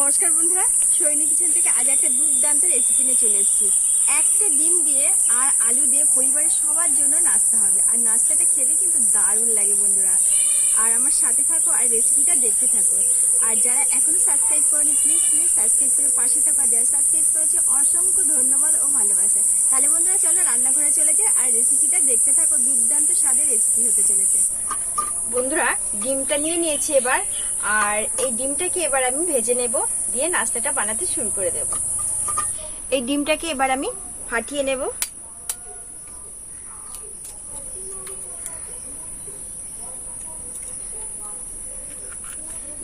নমস্কার বন্ধুরা, সৈনিক কিচেন থেকে আজ একটা দুর্দান্ত রেসিপি নিয়ে চলে এসেছি। একটা ডিম দিয়ে আর আলু দিয়ে পরিবারের সবার জন্য নাস্তা হবে। আর নাস্তাটা খেতে কিন্তু দারুণ লাগে বন্ধুরা। আর আমার সাথে থাকো আর রেসিপিটা দেখতে থাকো। আর যারা এখনও সাবস্ক্রাইব করেনি প্লিজ প্লিজ সাবস্ক্রাইব করে পাশে থাকো। আর যারা সাবস্ক্রাইব করেছে, অসংখ্য ধন্যবাদ ও ভালোবাসা। তাহলে বন্ধুরা, চলো রান্নাঘরে চলে যায় আর রেসিপিটা দেখতে থাকো। দুর্দান্ত স্বাদের রেসিপি হতে চলেছে। বন্ধুরা, ডিমটা নিয়ে নিয়েছি এবার। আর এই ডিমটাকে এবার আমি ভেজে নেব, দিয়ে নাস্তাটা বানাতে শুরু করে দেব। এই ডিমটাকে এবার আমি ফাটিয়ে নেব।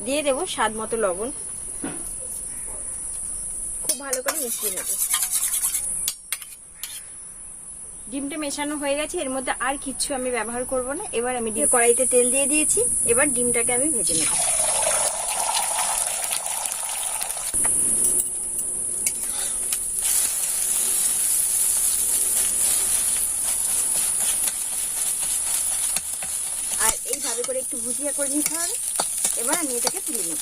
দিয়ে দেব স্বাদ মতো লবণ। খুব ভালো করে মিশিয়ে নেব। ডিমটা মেশানো হয়ে গেছে, এর মধ্যে আর কিচ্ছু আমি ব্যবহার করব না। এবার আমি ডিম কড়াইতে তেল দিয়ে দিয়েছি, এবার ডিমটাকে আমি ভেজে নেব। আর এইভাবে করে একটু ভুজিয়া করে নিতে হবে। এবার আমি এটাকে তুলে নেব।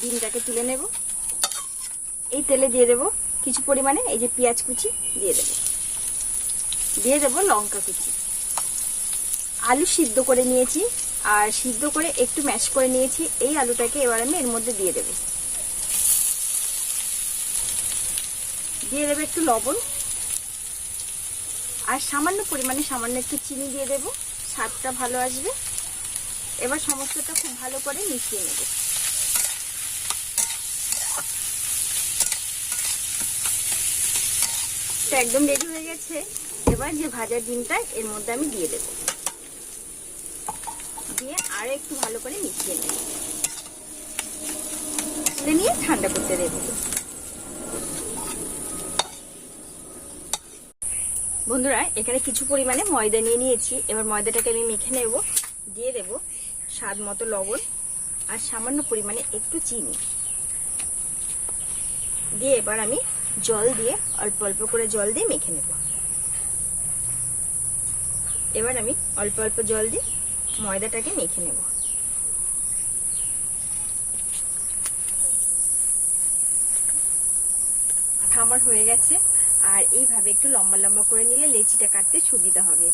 ডিমটাকে তুলে নেব। এই তেলে দিয়ে দেব কিছু পরিমাণে এই যে পেঁয়াজ কুচি দিয়ে দেব। দিয়ে দেব লঙ্কা কুচি। আলু সিদ্ধ করে নিয়েছি আর সিদ্ধ করে একটু ম্যাশ করে নিয়েছি। এই আলুটাকে এবার আমি এর মধ্যে দিয়ে দেব। দিয়ে দেবে একটু লবণ। আর সামান্য পরিমাণে সামান্য একটু চিনি দিয়ে দেব। স্বাদটা ভালো আসবে। এবার সমস্তটা খুব ভালো করে মিশিয়ে নেব। একদম রেডি হয়ে গেছে। এবার যে ভাজা ডিমটা, এর মধ্যে আমি দিয়ে দেব। দিয়ে আরও একটু ভালো করে মিশিয়ে নেব। তুলে নিয়ে ঠান্ডা করতে দেব। বন্ধুরা, এখানে কিছু পরিমাণে ময়দা নিয়ে নিয়েছি। এবার ময়দাটাকে আমি মেখে নেব, দিয়ে দেব। স্বাদ মতো লবণ আর সামান্য পরিমাণে একটু চিনি। দিয়ে এবার আমি জল দিয়ে অল্প অল্প করে জল দিয়ে মেখে নেব। এবার আমি অল্প অল্প জল দিয়ে ময়দাটাকে মেখে নেব। আমার হয়ে গেছে। আর এইভাবে একটু লম্বা লম্বা করে নিলে লেচিটা কাটতে সুবিধা হবে।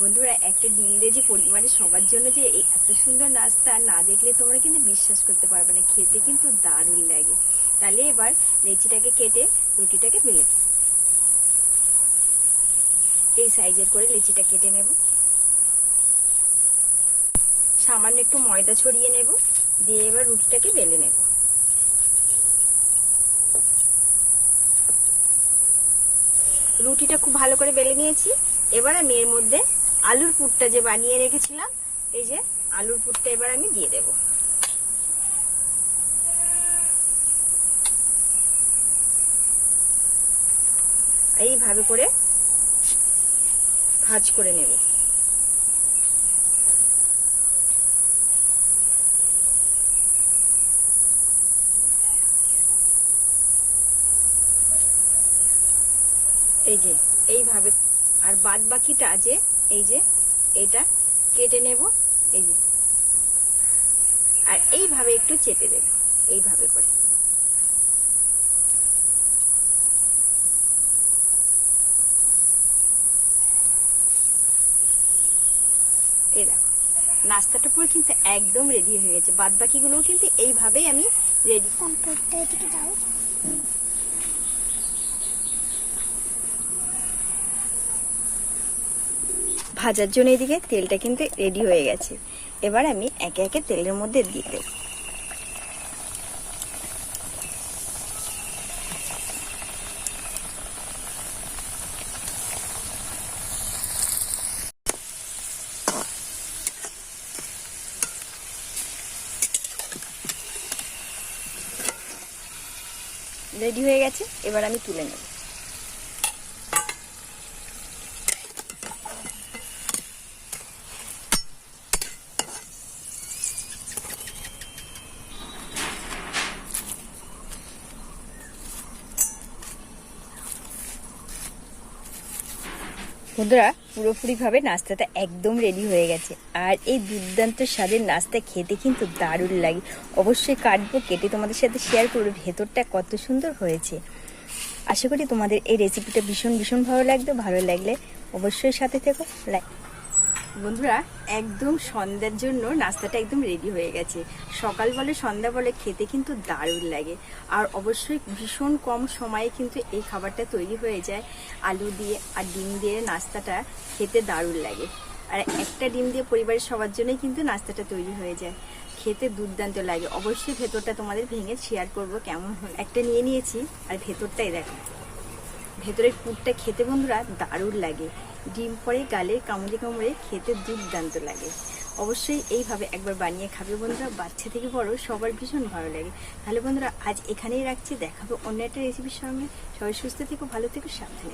বন্ধুরা, একটা ডিম লেজি পরিবারে সবার জন্য যে এত সুন্দর নাস্তা না দেখলে তোমরা কিন্তু বিশ্বাস করতে পারবে না, খেতে কিন্তু দারুণ লাগে। তাহলে এবার লেচিটাকে কেটে রুটিটাকে বেলে এই সাইজের করে লেচিটা কেটে নেব। সামান্য একটু ময়দা ছড়িয়ে নেব, দিয়ে এবার রুটিটাকে বেলে নেব। রুটিটা খুব ভালো করে বেলে নিয়েছি। এবার আমি এর মধ্যে আলুর পুরটা যে বানিয়ে রেখেছিলাম, এই যে আলুর পুরটা এবার আমি দিয়ে দেব। এইভাবে করে ভাজ করে নেব। এই যে, এইভাবে আর বাদ বাকিটা যে এই যে, এটা কেটে নেব, এই যে। আর এইভাবে একটু চেপে দেব, এইভাবে করে। এই দেখো, নাস্তাটা পুরো কিন্তু একদম রেডি হয়ে গেছে। বাদ বাকিগুলোও কিন্তু এইভাবেই আমি রেডি দাও। ভাজার জন্য এদিকে তেলটা কিন্তু রেডি হয়ে গেছে। এবার আমি একে একে তেলের মধ্যে দিয়ে দেব। রেডি হয়ে গেছে, এবার আমি তুলে নেব। বন্ধুরা, পুরোপুরিভাবে নাস্তাটা একদম রেডি হয়ে গেছে। আর এই দুর্দান্ত স্বাদের নাস্তা খেতে কিন্তু দারুণ লাগে। অবশ্যই কাটবো, কেটে তোমাদের সাথে শেয়ার করব। ভেতরটা কত সুন্দর হয়েছে। আশা করি তোমাদের এই রেসিপিটা ভীষণ ভীষণ ভালো লাগবে। ভালো লাগলে অবশ্যই সাথে থেকো। লাইক বন্ধুরা, একদম সন্ধ্যার জন্য নাস্তাটা একদম রেডি হয়ে গেছে। সকাল বলে সন্ধ্যা বলে খেতে কিন্তু দারুণ লাগে। আর অবশ্যই ভীষণ কম সময়ে কিন্তু এই খাবারটা তৈরি হয়ে যায়। আলু দিয়ে আর ডিম দিয়ে নাস্তাটা খেতে দারুণ লাগে। আর একটা ডিম দিয়ে পরিবারের সবার জন্যই কিন্তু নাস্তাটা তৈরি হয়ে যায়। খেতে দুর্দান্ত লাগে। অবশ্যই ভেতরটা তোমাদের ভেঙে শেয়ার করব কেমন হয়। একটা নিয়ে নিয়েছি, আর ভেতরটাই দেখো। ভেতরের পুরটা খেতে বন্ধুরা দারুণ লাগে। ডিম পরে গালে কামড়ে কামড়ে খেতে দুর্দান্ত লাগে। অবশ্যই এইভাবে একবার বানিয়ে খাবে বন্ধুরা, বাচ্চা থেকে বড় সবার ভীষণ ভালো লাগে। তাহলে বন্ধুরা, আজ এখানেই রাখছি, দেখাবো অন্য একটা রেসিপির সঙ্গে। সবাই সুস্থ থেকো, ভালো থেকো, সাবধানে